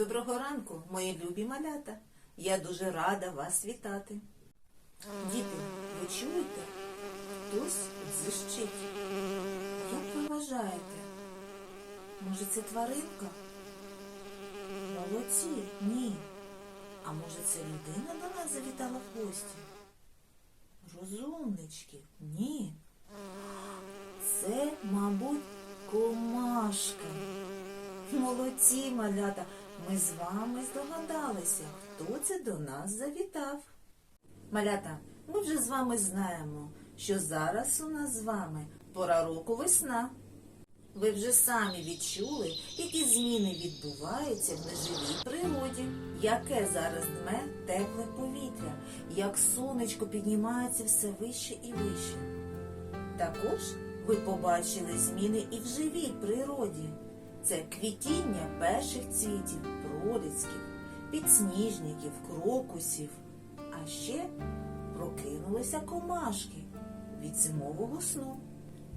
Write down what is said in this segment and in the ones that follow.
Доброго ранку, мої любі малята. Я дуже рада вас вітати. Діти, ви чуєте? Хтось зищить. Як ви вважаєте? Може, це тваринка? Молодці, ні. А може, це людина до нас завітала в гості? Розумнички, ні. Це, мабуть, комашка. Молодці, малята, ми з вами здогадалися, хто це до нас завітав. Малята, ми вже з вами знаємо, що зараз у нас з вами пора року весна. Ви вже самі відчули, які зміни відбуваються в неживій природі, яке зараз дме тепле повітря, як сонечко піднімається все вище і вище. Також ви побачили зміни і в живій природі. Це квітіння перших цвітів, пролісків, підсніжників, крокусів. А ще прокинулися комашки від зимового сну.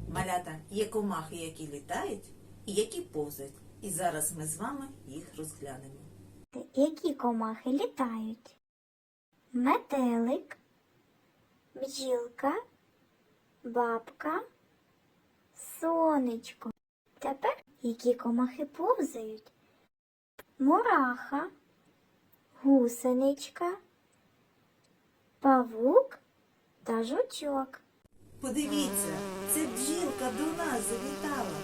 Малята є комахи, які літають і які повзають. І зараз ми з вами їх розглянемо. Які комахи літають? Метелик, бджілка, бабка, сонечко. Тепер які комахи повзають? Мураха, гусеничка, павук та жучок. Подивіться, це бджілка до нас завітала.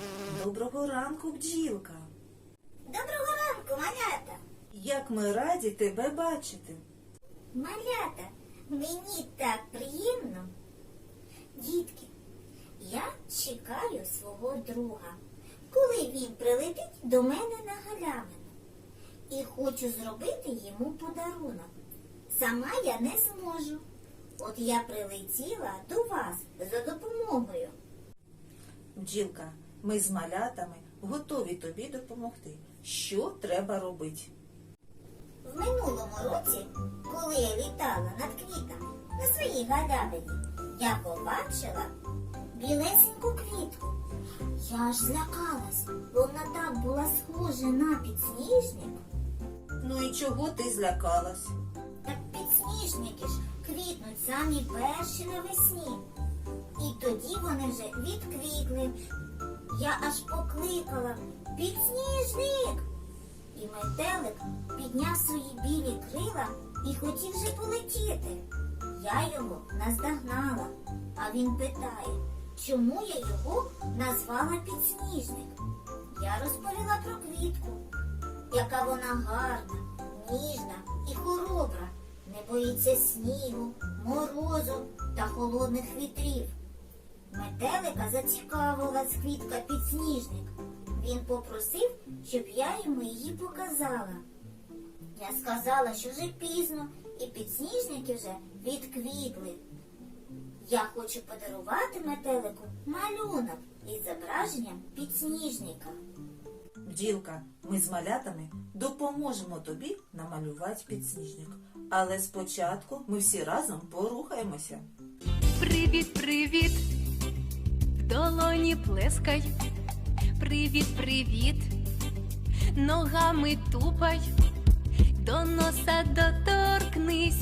Доброго ранку, бджілка. Доброго ранку, малята! Як ми раді тебе бачити. Малята, мені так приємно. Дітки, я чекаю свого друга, коли він прилетить до мене на галявину. І хочу зробити йому подарунок. Сама я не зможу. От я прилетіла до вас за допомогою. Бджілка, ми з малятами готові тобі допомогти. Що треба робити? В минулому році, коли я літала над квітами на своїй галявині, я побачила білесеньку квітку. Я аж злякалась, бо вона так була схожа на підсніжник. Ну і чого ти злякалась? Так підсніжники ж квітнуть самі перші навесні. І тоді вони вже відквітли. Я аж покликала підсніжник. І метелик підняв свої білі крила і хотів вже полетіти. Я його наздогнала, а він питає, чому я його назвала підсніжник. Я розповіла про квітку, яка вона гарна, ніжна і хоробра, не боїться снігу, морозу та холодних вітрів. Метелика зацікавила квітка підсніжник. Він попросив, щоб я йому її показала. Я сказала, що вже пізно, і підсніжники вже відквітли. Я хочу подарувати метелику малюнок із зображенням підсніжника. Бджілка, ми з малятами допоможемо тобі намалювати підсніжник. Але спочатку ми всі разом порухаємося. Привіт, привіт, в долоні плескай. Привіт, привіт, ногами тупай, до носа доторкнись,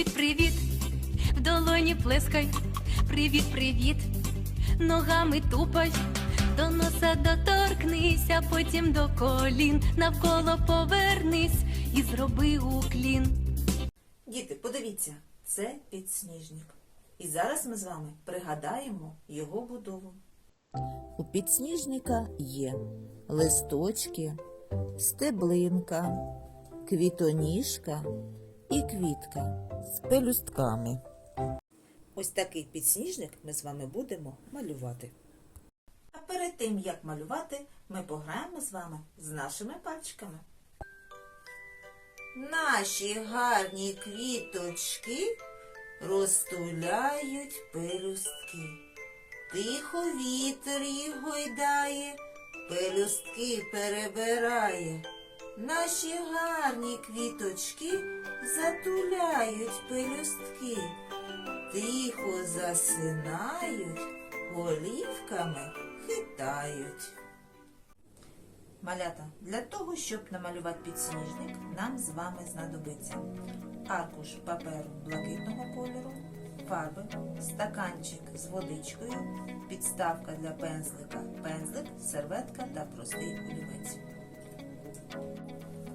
Привіт, привіт, в долоні плескай. Привіт, привіт, ногами тупай, до носа доторкнись, а потім до колін, навколо повернись і зроби уклін. Діти, подивіться, це підсніжник. І зараз ми з вами пригадаємо його будову. У підсніжника є листочки, стеблинка, квітоніжка і квітка з пелюстками. Ось такий підсніжник ми з вами будемо малювати. А перед тим, як малювати, ми пограємо з вами з нашими пальчиками. Наші гарні квіточки розтуляють пелюстки. Тихо вітер їх гойдає, пелюстки перебирає. Наші гарні квіточки затуляють пелюстки, тихо засинають, голівками хитають. Малята, для того, щоб намалювати підсніжник, нам з вами знадобиться аркуш паперу блакитного кольору, фарби, стаканчик з водичкою, підставка для пензлика, пензлик, серветка та простий олівець.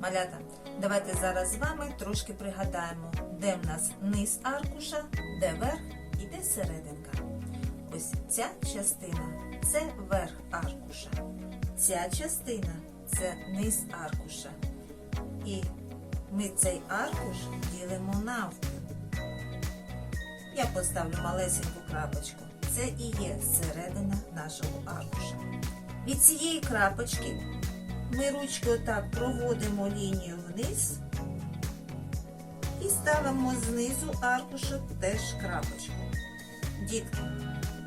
Малята, давайте зараз з вами трошки пригадаємо, де в нас низ аркуша, де верх і де серединка. Ось ця частина це верх аркуша. Ця частина це низ аркуша. І ми цей аркуш ділимо навпіл. Я поставлю малесеньку крапочку. Це і є середина нашого аркуша. Від цієї крапочки ми ручкою так проводимо лінію вниз і ставимо знизу аркуша теж крапочку. Дітки,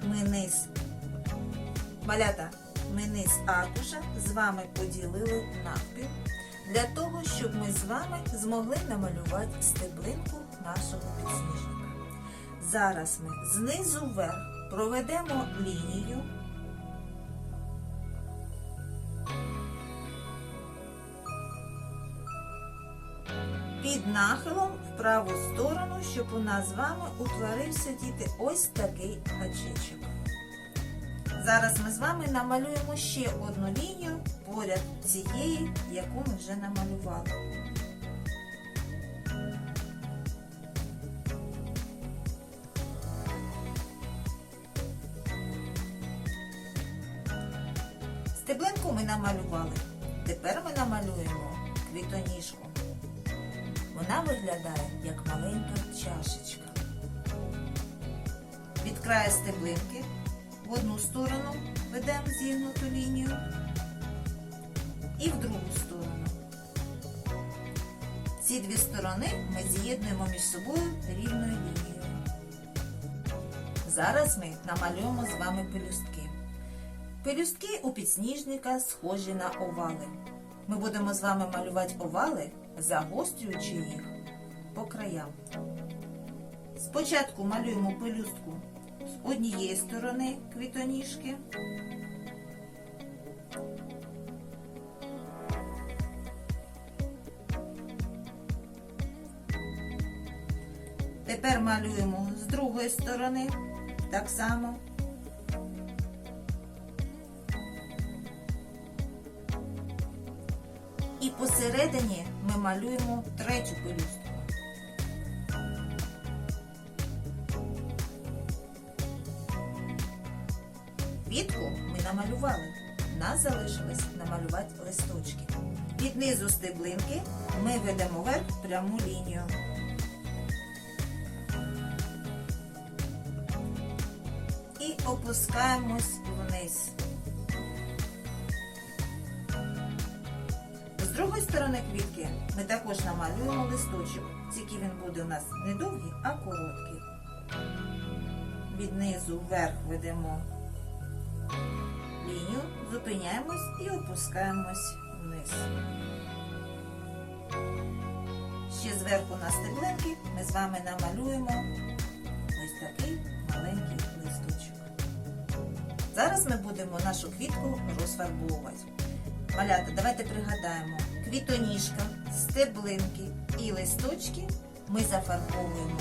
ми низ малята, ми низ аркуша з вами поділили навпіл для того, щоб ми з вами змогли намалювати стеблинку нашого підсніжника. Зараз ми знизу вверх проведемо лінію. Нахилом в праву сторону, щоб у нас з вами утворився діти ось такий гачечок. Зараз ми з вами намалюємо ще одну лінію поряд цієї, яку ми вже намалювали. Краю стеблинки в одну сторону ведемо зігнуту лінію і в другу сторону. Ці дві сторони ми з'єднуємо між собою рівною лінією. Зараз ми намалюємо з вами пелюстки. Пелюстки у підсніжника схожі на овали. Ми будемо з вами малювати овали, загострюючи їх по краям. Спочатку малюємо пелюстку з однієї сторони квітоніжки. Тепер малюємо з другої сторони так само. І посередині ми малюємо третю пелюстку. Квітку ми намалювали. Нас залишилось намалювати листочки. Від низу стеблинки ми ведемо вверх пряму лінію. І опускаємось вниз. З другої сторони квітки ми також намалюємо листочок, тільки він буде у нас не довгий, а короткий. Від низу вверх ведемо лінію, зупиняємось і опускаємось вниз. Ще зверху на стеблинки ми з вами намалюємо ось такий маленький листочок. Зараз ми будемо нашу квітку розфарбовувати. Малята, давайте пригадаємо, квітоніжка, стеблинки і листочки ми зафарбовуємо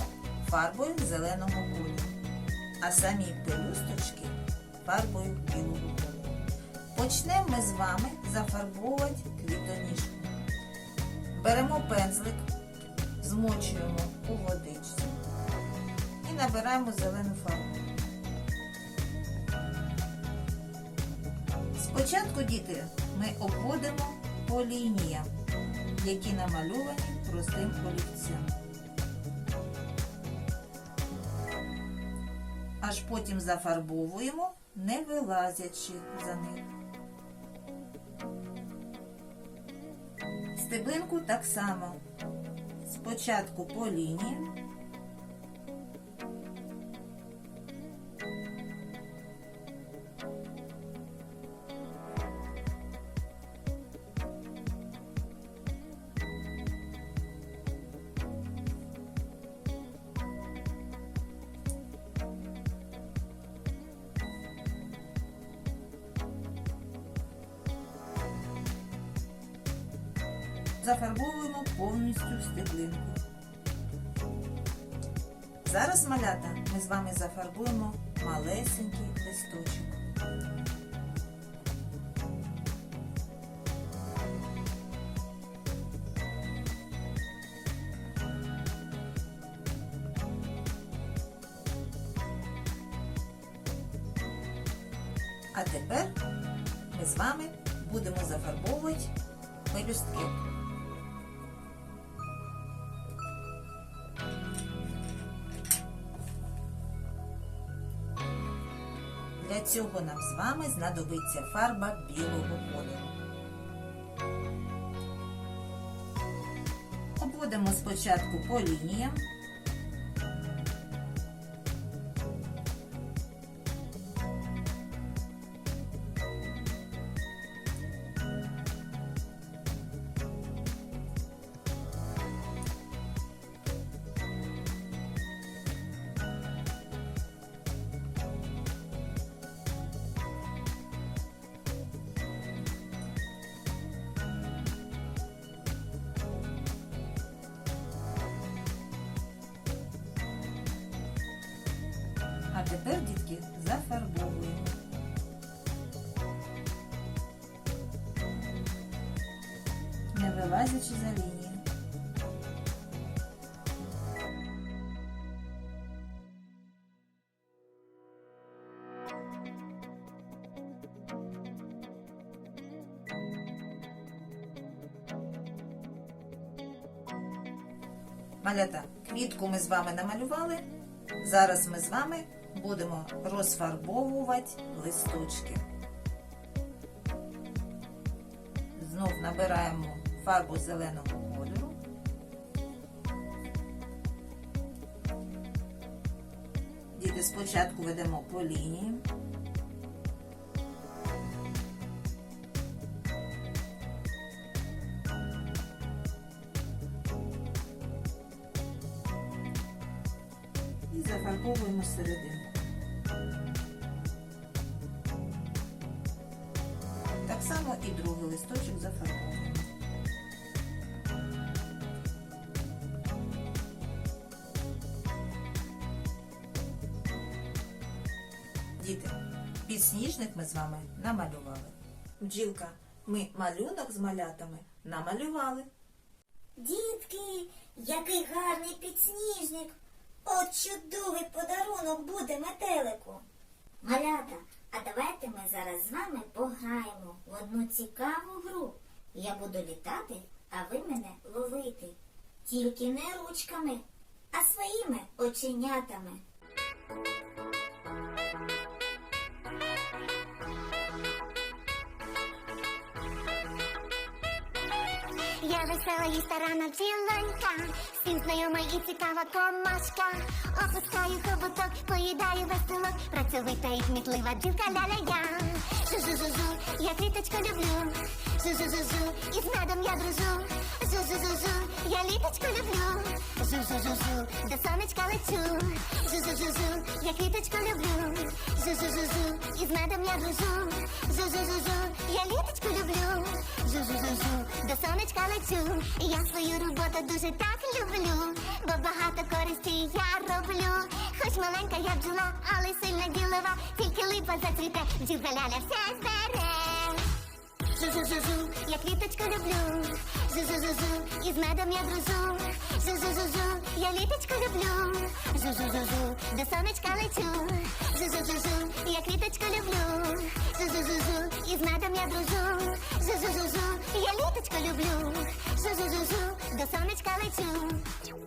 фарбою зеленого кольору, а самі пелюсточки фарбою білого кольору. Почнемо ми з вами зафарбовувати квітоніжку. Беремо пензлик, змочуємо у водичці і набираємо зелену фарбу. Спочатку, діти, ми обводимо по лініям, які намальовані простим олівцем. Аж потім зафарбовуємо не вилазячи за них. Стеблинку так само. Спочатку по лінії, зафарбовуємо повністю стеблинку. Зараз, малята, ми з вами зафарбуємо малесенький листочок. А тепер ми з вами будемо зафарбовувати пелюстки. Цього нам з вами знадобиться фарба білого кольору. Обводимо спочатку по лініям. Тепер, дітки, зафарбовуємо. Не вилазячи за лінію. Малята, квітку ми з вами намалювали. Зараз ми з вами будемо розфарбовувати листочки. Знов набираємо фарбу зеленого кольору. Діти спочатку ведемо по лінії. і зафарбовуємо серединку. Бджілка, ми малюнок з малятами намалювали. Дітки, який гарний підсніжник. От чудовий подарунок буде метелику. Малята, а давайте ми зараз з вами пограємо в одну цікаву гру. Я буду літати, а ви мене ловити. Тільки не ручками, а своїми оченятами. Я весела і старана бджілонька, всім знайома і цікава комашка. Опускаю хоботок, поїдаю веселок, працьовита і кмітлива бджілка ля-ля-я. Жу-жу-жу-жу, я квіточку люблю. Жу-жу-жу-жу, і з медом я дружу. Жу-жу-жу-жу, я літочку люблю. Жу-жу-жу-жу, до сонечка лечу. Жу-жу-жу-жу, я квіточку люблю. Жу-жу-жу-жу, і з медом я дружу. Жу-жу-жу-жу, я літочку люблю. Жу-жу-жу-жу, сонечка лечу. Я свою роботу дуже так люблю, бо багато користі я роблю. Хоч маленька я бджола, але сильна ділова, тільки липа зацвіте, бджілка все збере. Жу-жу-жу-жу, я квіточку люблю. Жу-жу-жу-жу, і з медом я дружу. Жу-жу-жу-жу, я літочку люблю. Жу-жу-жу-жу, до сонечка лечу. Жу-жу-жу-жу, я квіточку люблю. Жу-жу-жу-жу, і з медом я дружу. Жу-жу-жу-жу, я Дівка.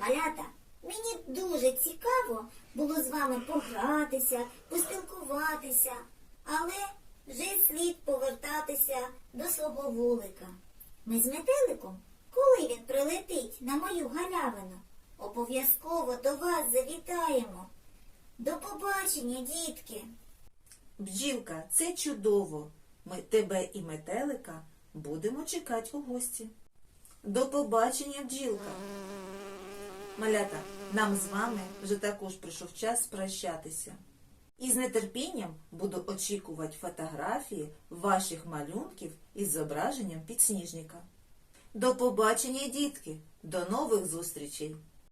Малята, мені дуже цікаво було з вами погратися, поспілкуватися, але вже слід повертатися до свого вулика. Ми з метеликом, коли він прилетить на мою галявину, обов'язково до вас завітаємо. До побачення, дітки! Бджілка, це чудово. Ми тебе і метелика будемо чекати у гості. До побачення, бджілка. Малята, нам з вами вже також прийшов час прощатися. І з нетерпінням буду очікувати фотографії ваших малюнків із зображенням підсніжника. До побачення, дітки! До нових зустрічей!